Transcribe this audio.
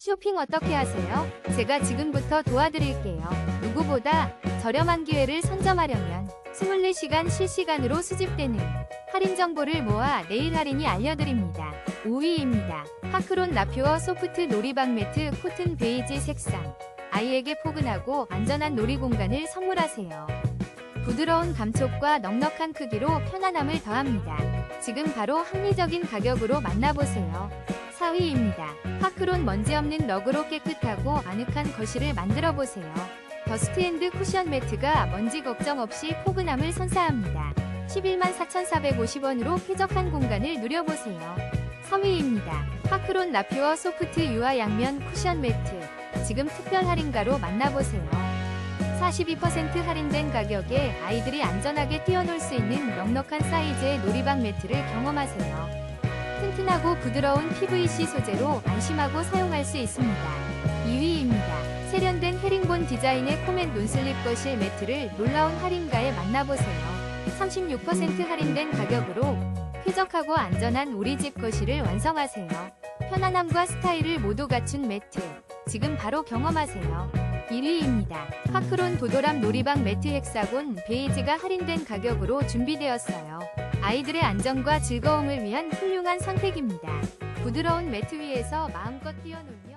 쇼핑 어떻게 하세요? 제가 지금부터 도와드릴게요. 누구보다 저렴한 기회를 선점하려면 24시간 실시간으로 수집되는 할인 정보를 모아 내일 할인이 알려드립니다. 5위입니다. 파크론 라퓨어 소프트 놀이방 매트 코튼 베이지 색상. 아이에게 포근하고 안전한 놀이 공간을 선물하세요. 부드러운 감촉과 넉넉한 크기로 편안함을 더합니다. 지금 바로 합리적인 가격으로 만나보세요. 4위입니다. 파크론 먼지 없는 러그로 깨끗하고 아늑한 거실을 만들어 보세요. 더스트앤드 쿠션 매트가 먼지 걱정 없이 포근함을 선사합니다. 11만 4,450원으로 쾌적한 공간을 누려보세요. 3위입니다. 파크론 라퓨어 소프트 유화 양면 쿠션 매트. 지금 특별 할인가로 만나보세요. 42% 할인된 가격에 아이들이 안전하게 뛰어놀 수 있는 넉넉한 사이즈의 놀이방 매트를 경험하세요. 튼튼하고 부드러운 PVC 소재로 안심하고 사용할 수 있습니다. 2위입니다. 세련된 헤링본 디자인의 코멘 논슬립 거실 매트를 놀라운 할인가에 만나보세요. 36% 할인된 가격으로 쾌적하고 안전한 우리 집 거실을 완성하세요. 편안함과 스타일을 모두 갖춘 매트. 지금 바로 경험하세요. 1위입니다. 파크론 도도람 놀이방 매트 헥사곤 베이지가 할인된 가격으로 준비되었어요. 아이들의 안전과 즐거움을 위한 훌륭한 선택입니다. 부드러운 매트 위에서 마음껏 뛰어놀며